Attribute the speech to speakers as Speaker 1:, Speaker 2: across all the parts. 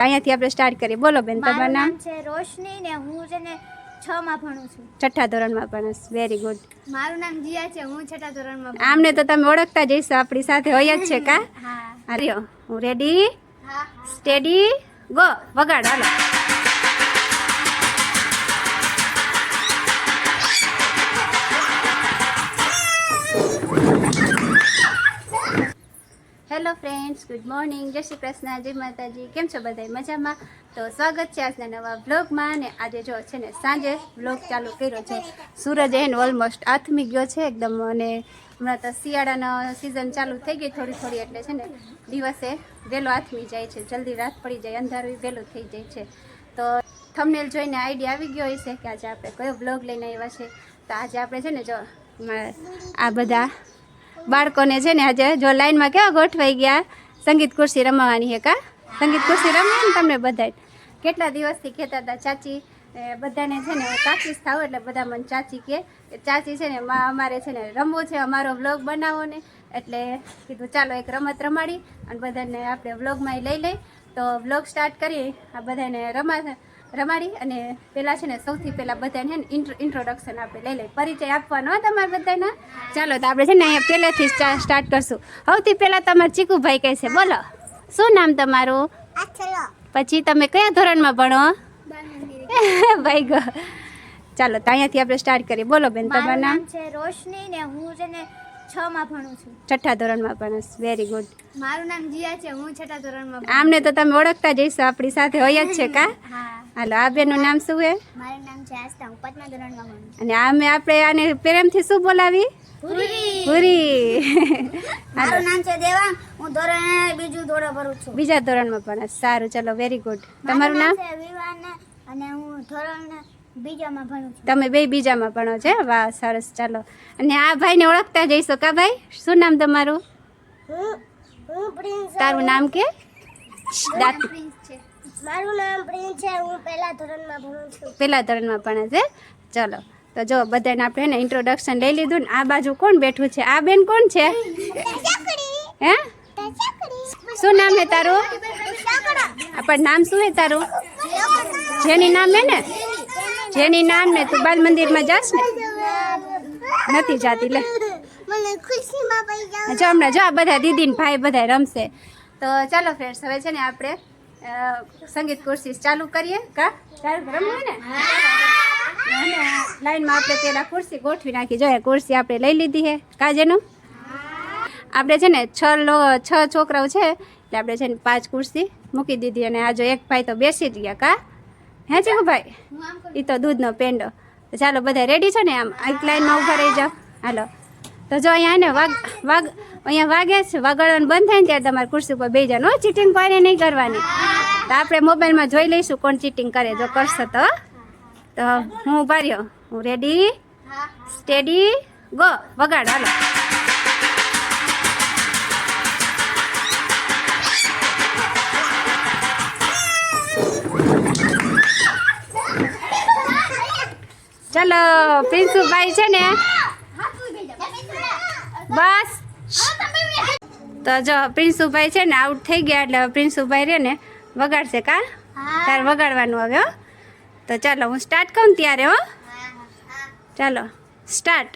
Speaker 1: અહીંયાથી આપણે સ્ટાર્ટ કરીએ. બોલો બેન તમારું નામ?
Speaker 2: છે રોશની ને હું છે ને છ માં ભણું છું.
Speaker 1: છઠ્ઠા ધોરણમાં પણ વેરી ગુડ
Speaker 2: મારું નામ જીયા છે હું છઠ્ઠા ધોરણમાં
Speaker 1: આમને તો તમે ઓળખતા જઈશો આપણી સાથે હોય જ છે કા?
Speaker 2: હા.
Speaker 1: હરિયો હું રેડી સ્ટેડી ગો વગાડ હાલો. Hello friends, good morning. જય શ્રી કૃષ્ણ, જય માતાજી. કેમ છો બધા? મજામાં? તો સ્વાગત છે આજના નવા વ્લોગમાં અને આજે જો છે ને સાંજે વ્લોગ ચાલુ કર્યો છે. સૂરજ એને ઓલમોસ્ટ આથમી ગયો છે એકદમ અને હમણાં તો શિયાળાનો સિઝન ચાલુ થઈ ગઈ થોડી થોડી એટલે છે ને દિવસે વહેલો આથમી જાય છે. જલ્દી રાત પડી જાય, અંધારું વહેલું થઈ જાય છે. તો થમનેલ જોઈને આઈડિયા આવી ગયો હશે કે આજે આપણે કયો બ્લોગ લઈને આવ્યા છે. તો આજે આપણે છે ને જો, આ બધા બાળકોને છે ને આજે જો લાઈનમાં કેવા ગોઠવાઈ ગયા? સંગીત ખુરશી રમવાની હે કા? સંગીત ખુરશી રમીએ ને તમને બધા કેટલા દિવસથી કહેતા હતા ચાચી? બધાને છે ને ચાચી જ થાવ એટલે બધા મને ચાચી કે ચાચી છે ને અમારે છે ને રમવું છે, અમારો વ્લોગ બનાવો ને. એટલે કીધું ચાલો એક રમત રમાડી અને બધાને આપણે વ્લોગમાં લઈ લઈ. તો વ્લોગ સ્ટાર્ટ કરીએ. આ બધાને રમા રમાડી અને પહેલાં છે ને સૌથી પહેલાં બધાને ઇન્ટ્રોડક્શન આપણે લઈ લઈ પરિચય આપવાનો તમારે બધાના. ચાલો તો આપણે છે ને અહીંયા પહેલેથી સ્ટાર્ટ કરશું. સૌથી પહેલાં તમારે ચીકુભાઈ કહે છે બોલો શું નામ તમારું? પછી તમે કયા ધોરણમાં ભણો? ભાઈ ગો. ચાલો તો અહીંયાથી આપણે સ્ટાર્ટ કરીએ. બોલો બેન તમારું નામ?
Speaker 2: છે રોશની ને હું છે ને છ માં ભણું છું.
Speaker 1: છઠ્ઠા ધોરણમાં ભણો વેરી ગુડ
Speaker 2: મારું નામ જીયા છે હું છઠ્ઠા ધોરણમાં
Speaker 1: આમને તો તમે ઓળખતા જઈશો આપણી સાથે હોય જ છે કા?
Speaker 2: હા.
Speaker 1: હાલો આ બેનનું નામ શું છે
Speaker 2: મારું નામ છે આસ્થા હું પાંચમા ધોરણમાં ભણું
Speaker 1: અને આમે આપણે આને પ્રેમથી શું બોલાવી?
Speaker 2: પૂરી
Speaker 1: પૂરી
Speaker 2: નામ છે દેવાંગ હું ધોરણ બીજું ધોરણ ભરું છું.
Speaker 1: બીજા ધોરણમાં પણ. સારું ચલો વેરી ગુડ તમારું નામ
Speaker 2: વિવાન અને હું ધોરણ બીજામાં ભણું છું.
Speaker 1: તમે બે બીજામાં ભણો છે વાહ સરસ ચાલો. અને આ ભાઈને ઓળખતા જઈશો કા ભાઈ? શું નામ તમારું? તારું નામ કે? દાંત.
Speaker 2: મારું નામ પ્રિન્સ છે હું પહેલા ધોરણમાં ભણું છું.
Speaker 1: પેલા ધોરણમાં ભણે છે? ચલો તો જો બધાને આપણે ને ઇન્ટ્રોડક્શન લઈ લીધું ને આ બાજુ કોણ બેઠું છે? આ બેન કોણ છે? હે? શું નામ હે તારું? પણ નામ શું હે તારું? જેની નામ હે ને? જેની નામ ને તું બાલ મંદિરમાં જાસ ને? નથી જાતી લે. જો હમણાં જો આ બધા દીદી ને ભાઈ બધા રમશે. તો ચાલો ફ્રેન્ડ્સ હવે છે ને આપણે સંગીત કોર્સિસ ચાલુ કરીએ? કા? ચાલુ રમવું ને? લાઈનમાં આપણે પેલા ખુરશી ગોઠવી નાખી. જોઈએ ખુરશી આપણે લઈ લીધી છે કાજેનું આપણે છે ને છ લો છ છોકરાઓ છે એટલે આપણે છે ને પાંચ ખુરશી મૂકી દીધી. અને આજો એક ભાઈ તો બેસી જ ગયા. કા? હે છે ભાઈ? એ તો દૂધનો પેંડો. ચાલો બધા રેડી છો ને આમ? એક લાઈનમાં ઊભા રહી જાઓ. હાલો. તો જો અહીંયા ને વાગ વાગ, અહીંયા વાગે છે વગાડવાનું બંધ થાય ને ત્યારે તમારે ખુરશી ઉપર બે જવાનું ચીટિંગ કોઈને નહીં કરવાની. તો આપણે મોબાઈલમાં જોઈ લઈશું કોણ ચીટિંગ કરે. જો કરશો તો તો હું ઊભા રહ્યો. હું રેડી સ્ટેડી ગો વગાડ, હાલો. ચલો, પ્રિન્સુભાઈ છે ને બસ. તો જો પ્રિન્સુભાઈ છે ને આઉટ થઈ ગયા એટલે હવે પ્રિન્સુભાઈ રે ને વગાડશે કા? તારે વગાડવાનું હવે હો. તો ચાલો હું સ્ટાર્ટ કહું ત્યારે હો. ચાલો સ્ટાર્ટ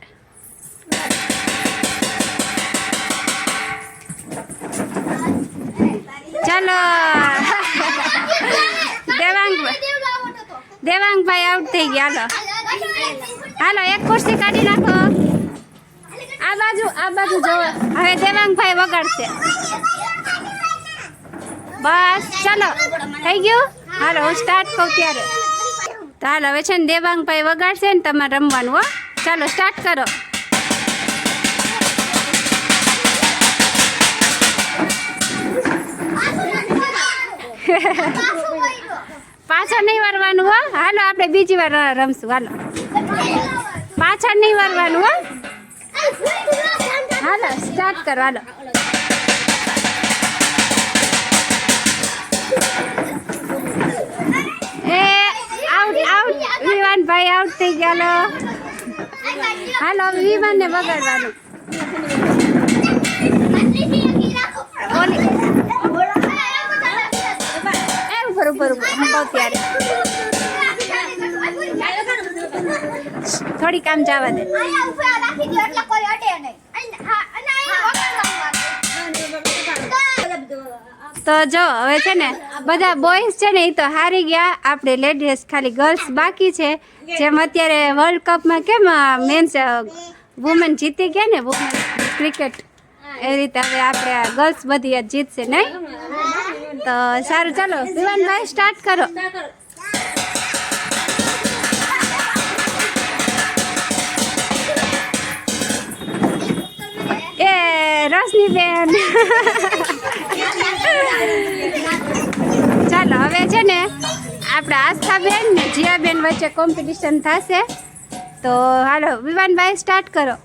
Speaker 1: ચાલો. દેવાંગ દેવાંગભાઈ આઉટ થઈ ગયા હાલો. હાલો એક ખુરશી કાઢી નાખો. આ બાજુ આ બાજુ જો હવે દેવાંગભાઈ વગાડશે. બસ, ચાલો. થઈ ગયું? હાલો, હું સ્ટાર્ટ કહું ત્યારે. તો હવે છે ને દેવાંગભાઈ વગાડશે ને તમારે રમવાનું, હો. ચાલો સ્ટાર્ટ કરો. પાછળ નહીં વરવાનું, હો. હાલો, આપણે બીજી વાર રમશું, હાલો. પાછળ નહીં વારવાનું, હો. હાલો સ્ટાર્ટ કરો, હાલો. એ આઉટ આઉટ વિવાનભાઈ આઉટ થઈ ગયા હાલો વિવાનને વગાડવાનું. એ ઊભો બરોબર હું ત્યારે. થોડીક આમ જવા દે. તો જો, હવે છે ને, બધા બોયઝ છે ને એ તો હારી ગયા. આપણે લેડીઝ ખાલી ગર્લ્સ બાકી છે. જેમ અત્યારે વર્લ્ડ કપમાં કેમ મેન્સ વુમેન જીતી ગયા ને વુમેન ક્રિકેટ એ રીતે હવે આપણે ગર્લ્સ બધી જીતશે, નહીં? તો સારું, ચાલો, વિવાનભાઈ સ્ટાર્ટ કરો. એ, રોશનીબેન ચાલો હવે છે ને આપણે આસ્થાબેન ને જીયાબેન વચ્ચે કોમ્પિટિશન થશે. તો હાલો, વિવાનભાઈ સ્ટાર્ટ કરો.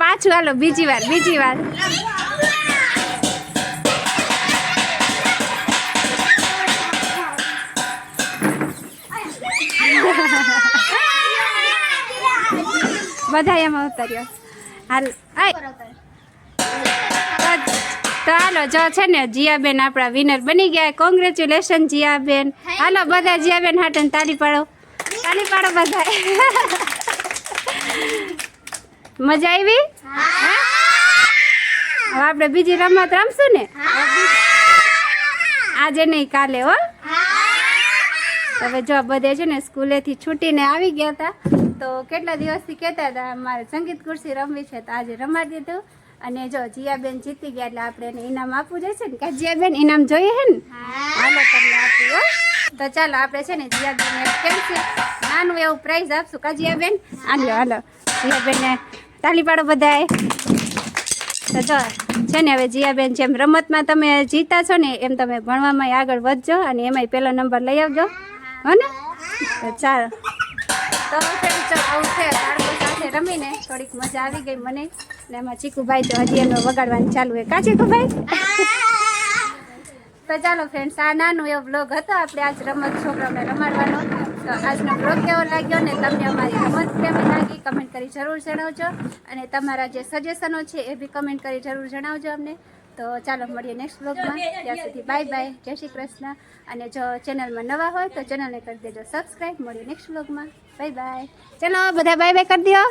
Speaker 1: પાછું હાલો, બીજી વાર બીજી વાર. બધા એમાં ઉતાર્યો હાલ આય. તો- તો હાલો જો છે ને જીયાબેન આપણા વિનર બની ગયા. કોંગ્રેચ્યુલેશન જીયાબેન. હાલો બધા જીયાબેન હાટન તાળી પાડો. તાળી પાડો બધા મજા આવી? હવે આપણે બીજી રમત રમશું ને? આજે નહીં કાલે હો. હવે જો બધે છે ને સ્કૂલેથી છૂટીને આવી ગયા હતા. તો કેટલા દિવસથી કહેતા હતા, મારે સંગીત ખુરશી રમવી છે, તો આજે રમાડી દીધું. અને જો જીયાબેન જીતી ગયા એટલે આપણે એને ઇનામ આપવું જશે ને? કે જીયાબેન ઇનામ જોઈએ છે ને? હાલો, તમને આપી, હો. તો ચાલો, આપણે છે ને જીયાબેન છે નાનું એવું પ્રાઇઝ આપશું. કા જીયાબેન? હાલો હાલો. જીયાબેનને તાલી પાડો બધાએ. તો જો, છે ને, હવે જીયાબેન જેમ રમતમાં તમે જીતા છો ને, એમ તમે ભણવામાં આગળ વધજો અને એમાંય પહેલો નંબર લઈ આવજો. હો ને? તો ચાલો. તો છે બાળકો રમીને થોડીક મજા આવી ગઈ મને. ને એમાં ચીકુભાઈ તો હજી એનો વગાડવાનું ચાલુ હોય કા ચીકુભાઈ? તો ચાલો ફ્રેન્ડ્સ આ નાનો એવો બ્લોગ હતો. આપણે આજ રમત છોકરાઓને રમાડવાનો. તો આજનો બ્લોગ કેવો લાગ્યો ને તમને અમારી રમત કેવી લાગી કમેન્ટ કરી જરૂર જણાવજો. અને તમારા જે સજેશનો છે એ બી કમેન્ટ કરી જરૂર જણાવજો અમને. તો ચાલો મળીએ નેક્સ્ટ બ્લોગમાં ત્યાં સુધી બાય બાય જય શ્રી કૃષ્ણ. અને જો ચેનલમાં નવા હોય તો ચેનલને કરી દેજો. સબસ્ક્રાઈબ મળીએ નેક્સ્ટ બ્લોગમાં બાય બાય ચલો, બધા બાય બાય કરી દો